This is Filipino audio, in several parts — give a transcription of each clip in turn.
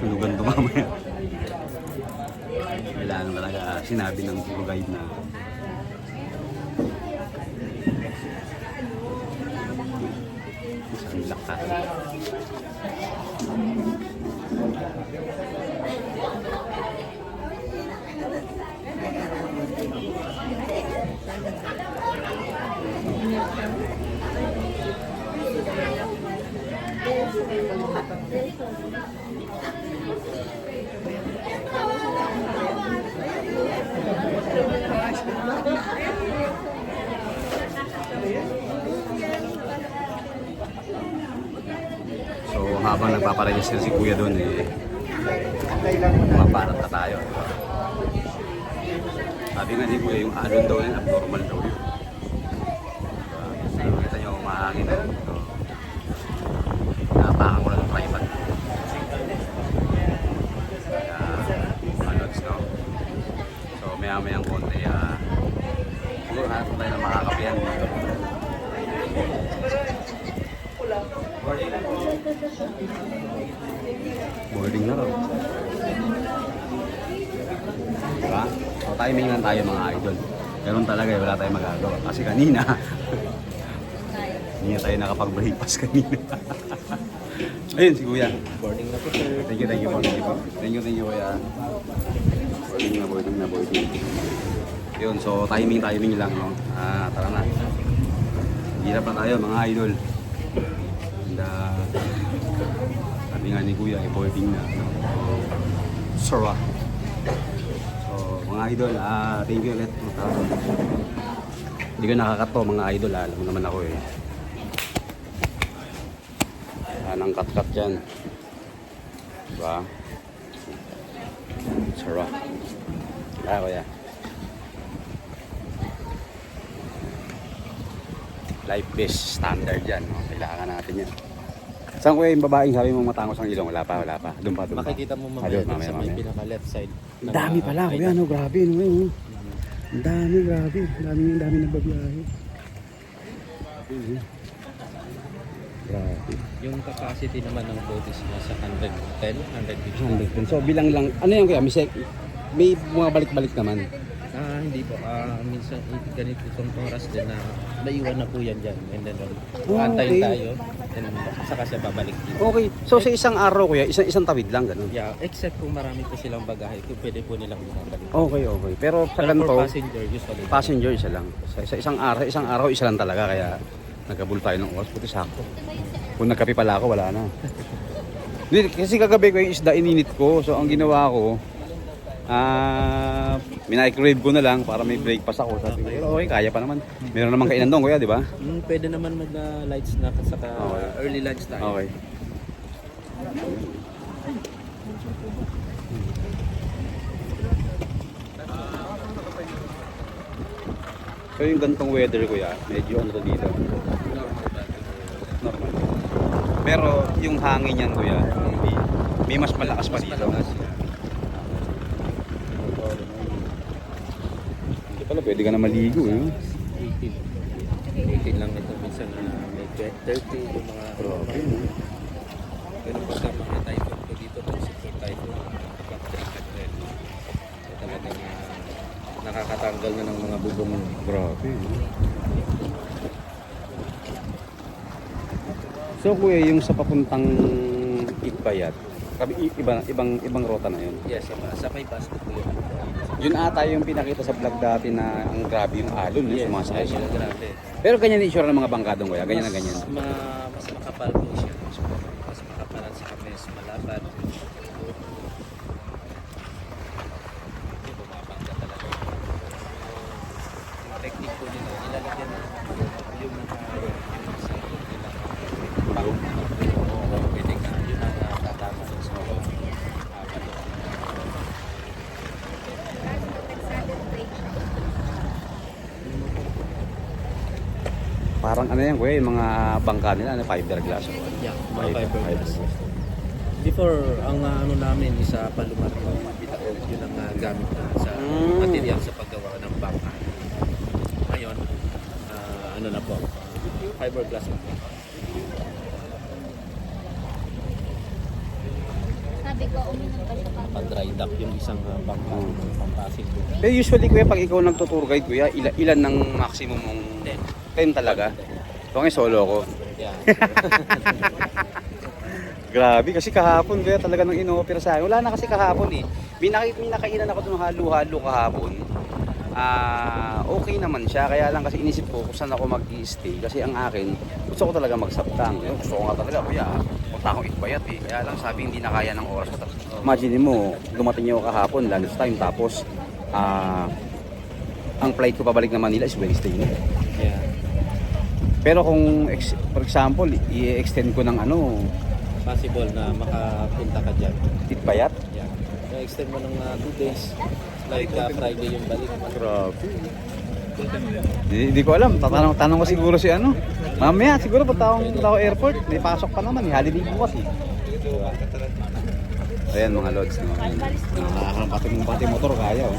Sunugan to mamaya. Kailangan talaga sinabi ng tour guide na isang lakad. So habang nagpaparegister si kuya doon eh, maparat na tayo. Sabi nga ni kuya yung alon daw yan, abnormal daw yun. Diba? Nakita nyo umahangin na dito. Napakan ko lang ng private. Kaya, malods no. So maya mayang konti, ah, siguro hanap tayo ng makakapihan dito. Boarding na raw. Diba? O timing lang tayo mga idol. Ganun talaga eh, wala tayong magagawa. Kasi kanina, hindi na tayo nakapag-breakfast kanina. Ayun si Kuya. Boarding na po sir. Thank you, thank you po. Thank you po. Thank you, thank you Kuya. Boarding na, boarding na, boarding. Yun, so timing, timing lang. No? Ah, tara na. Hirap na tayo mga idol. Sabi nga ni Kuya, boarding na. No? Sarap. So, mga idol, ah, thank you ulit. Uh, hindi ko nakakato mga idol, ah. alam mo naman ako eh. Yan ang kat-kat dyan. Diba? Sarap. Kaya kuya. Life-based standard yan. No? Kailangan natin yan. Saan kuya yung babaeng sabi mo matangos ang ilong? Wala pa, wala pa. Doon pa, doon pa. Makikita mo mamaya Ayun, dun mamaya, sa may mamaya. pinaka left side. Ang dami pala kuya, no? Grabe, no? Ayun, oh. Ang dami, grabe. Ang dami, ang dami nagbabiyahe. Grabe. Yung capacity naman ng boat is nasa 110, 150. 100 So bilang lang, ano yan kuya? May, sec- may mga balik-balik naman. Ah, hindi po. Ah, minsan eh, ganito itong oras din na naiwan na po yan dyan. And then, Oh, antayin okay. tayo. And saka siya babalik dito. Okay. So sa isang araw kuya, isang isang tawid lang ganun. Yeah, except kung marami po silang bagahe, kung pwede po nilang bumabalik. Okay, okay. Pero sa Pero ganito, for passenger, usually. passenger isa lang. Sa, sa isang araw, isang araw isa lang talaga kaya nagkabul tayo ng oras. Puti sakto. Kung nagkape pala ako, wala na. Hindi, kasi kagabi ko yung isda ininit ko. So ang ginawa ko, ah, minaikrave ko na lang para may breakfast ako. Sabi ko, "Pero okay, kaya pa naman. Meron naman kainan doon, kuya, di ba? Mm, pwede naman mag-light snack at saka Okay. early lunch tayo. Okay. So yung gantong weather ko ya, medyo ano to dito. Normal. Pero yung hangin niyan kuya, hindi. May mas malakas pa dito. Hindi pala, pwede ka na maligo eh. 18. 18 lang ito. Minsan na may 30 yung mga Grabe. Pero pagka mga typhoon ko dito, pag super typhoon, kapag 300. So talagang ah, nakakatanggal na ng mga bubong. Grabe. So kuya, yung sa papuntang Itbayat, iba, ibang ibang rota na yun. Yes, sa, sa may basket po yun. Yun ata yung pinakita sa vlog dati na ang grabe yung alon, yes, yung sumasakay siya. Grabe. Pero ganyan yung ng mga bangkadong kuya, ganyan na ganyan. Ma, mas makapal po siya. Mas makapal at saka mas malapad. Technique po nila, nilalagyan ng volume ng ano yan kuya, yung mga bangka nila, ano, fiberglass. o ano? Yeah, mga Fiber- fiberglass. fiberglass. Before, ang uh, ano namin is sa palumar ko, bitaog, yun ang uh, gamit namin sa Mm. material sa paggawa ng bangka. Ngayon, ah, ano na po, fiberglass na po. Sabi ko, uminom pa siya pa. Pag-dry dock yung isang uh, bangka, Mm. pampasig ko. Eh usually kuya, pag ikaw nagtutour guide kuya, ila- ilan ng maximum mong... Ten. 10 talaga? Ito solo ko. Yeah. Grabe, kasi kahapon kaya talaga nang ino-opera sa akin. Wala na kasi kahapon eh. Binaki, binakainan ako ng halo-halo kahapon. Ah, okay naman siya. Kaya lang kasi inisip ko kung saan ako mag-i-stay. Kasi ang akin, gusto ko talaga magsabtang. Yun, Gusto ko nga talaga, kuya, punta akong itbayat eh. Kaya lang sabi hindi na kaya ng oras ko. Imagine mo, dumating niyo kahapon, lunch time, tapos ah, ang flight ko pabalik na Manila is Wednesday na. yeah. Pero kung, ex- for example, i-extend ko ng ano, Possible na makapunta ka dyan. itbayat, Yeah. So, extend mo ng 2 days. Like uh, Friday yung balik. Grabe. Di, di ko alam. Tatanong tanong ko siguro si ano. Mamaya siguro punta ako airport. May pasok pa naman. Eh. Holiday bukas eh. Ayan mga lods. No? Nakakaroon pati mong pati motor kaya oh.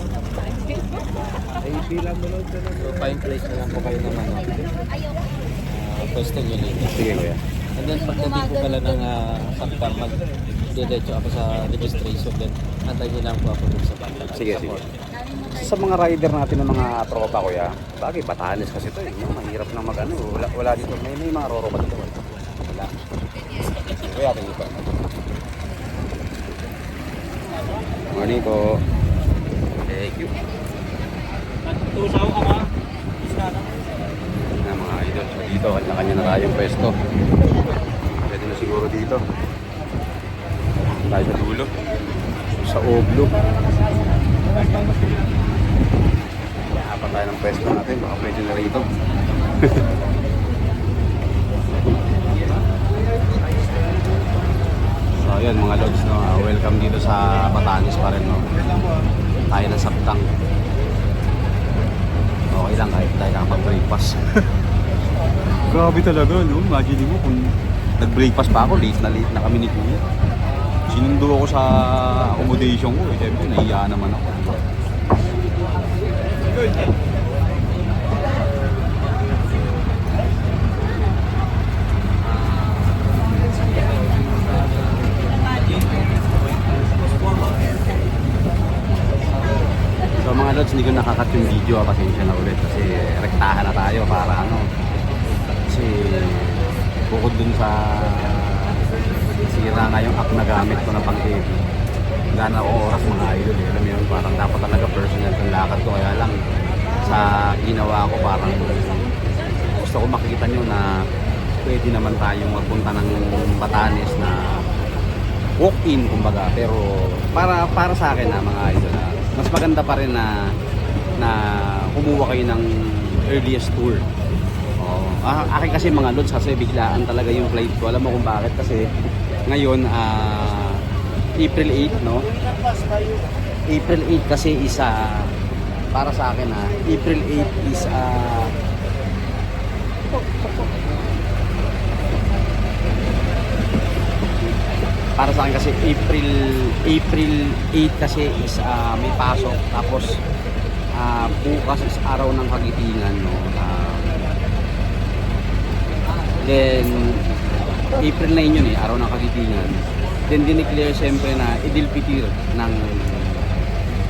Ay, bilang mo lang So, find place na lang po kayo naman. No? Pwesto nyo later. Sige kuya. And then pagdating ko pala ng uh, Saptar, mag diretso ako sa registration then antay nyo lang po ako dun sa banda. Sige, sige. Sa mga rider natin ng mga tropa kuya, bagay Batanes kasi to eh. No? Mahirap na mag ano. Wala, wala dito. May, may mga roro ba dito? Wala. Kuya, tingin pa. Morning po. Thank you. Tusaw ka ba? na mga idol. So dito, kanya-kanya na tayong pwesto. Pwede na siguro dito. Tayo sa dulo. Sa Oblo. Apat tayo ng pwesto natin. Baka pwede na rito. so ayun mga lods, no? Ah, welcome dito sa Batanes pa rin. No? Tayo ng Saptang. Okay lang kahit tayo nakapag-breakfast. Grabe talaga, no? Imagine mo kung nag-breakfast pa ako, late na late na kami ni Kuya. Sinundo ako sa accommodation ko, eh. Siyempre, nahiya naman ako. So mga lods, hindi ko nakakat yung video, ah. pasensya na ulit kasi rektahan na tayo para ano. Kasi bukod dun sa sira nga yung app na gamit ko na pang TV. Wala na ako oras mga idol eh. Alam mo yun, parang dapat talaga personal yung lakad ko. Kaya lang sa ginawa ko parang gusto ko makikita nyo na pwede naman tayong magpunta ng Batanes na walk-in kumbaga pero para para sa akin na mga idol na mas maganda pa rin na na kumuha kayo ng earliest tour. Ah, akin kasi mga lods kasi biglaan talaga yung flight ko. Alam mo kung bakit kasi ngayon ah April 8 no. April 8 kasi isa para sa akin ah April 8 is ah para sa akin kasi April April 8 kasi is ah, may pasok tapos ah, bukas is araw ng kagitingan no Ah, then April 9 yun eh araw ng kagitingan then dineclare siyempre na Idil Fitir ng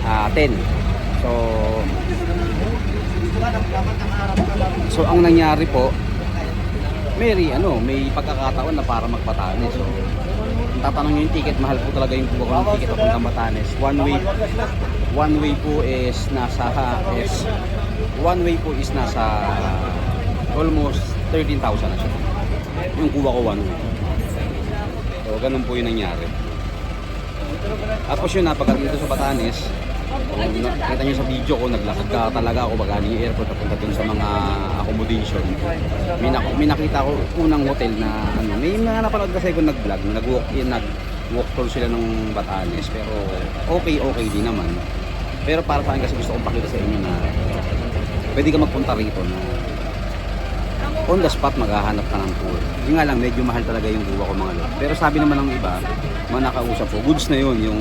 ah, 10 so so ang nangyari po may ano may pagkakataon na para magpatanis so tatanong yung ticket, mahal po talaga yung kuha ko ng ticket papuntang Batanes. One way, one way po is nasa, is, one way po is nasa almost 13,000 na siya. Yung kuha ko one way. So, ganun po yung nangyari. Tapos yun na, pagdating dito sa Batanes, kung nakita nyo sa video ko, naglakad ka talaga ako bagaling yung airport papunta dun sa mga accommodation. May, nak- may nakita ko unang hotel na ano, may mga napanood kasi ko nag-vlog, nag-walk in, nag-walk tour sila ng Batanes, pero okay, okay din naman. Pero para sa akin kasi gusto kong pakita sa inyo na pwede ka magpunta rito na on the spot maghahanap ka ng tour. Yung nga lang, medyo mahal talaga yung buwa ko mga lord. Pero sabi naman ng iba, mga nakausap ko, goods na yun, yung,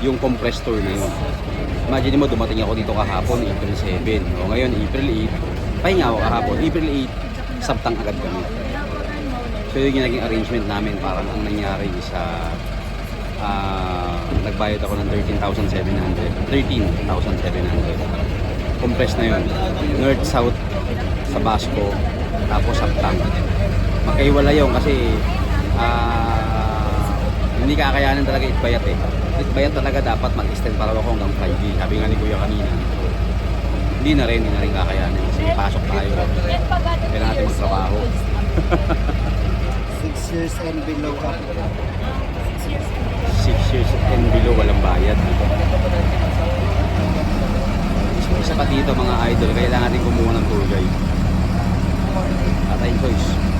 yung compressed tour na yun. Imagine mo, dumating ako dito kahapon, April 7. O ngayon, April 8. Pahinga ako kahapon, April 8, sabtang agad kami. So yun yung naging arrangement namin. Parang ang nangyari is, ah, ah, nagbayad ako ng 13,700. 13,700. Compressed na yun. North, South, sa Basco, tapos Saptang. Magkaiwala yun kasi ah, hindi kakayanin talaga itbayat eh. Itbayat talaga dapat mag-extend para ako hanggang 5G. Sabi nga ni Kuya kanina. Hindi na rin, hindi na rin kakayanin kasi pasok tayo. Kailangan natin magtrabaho. 6 years and below ka. 6 years and below walang bayad. Isa pa dito mga idol, kailangan natin kumuha ng tour guide. Atay Boys.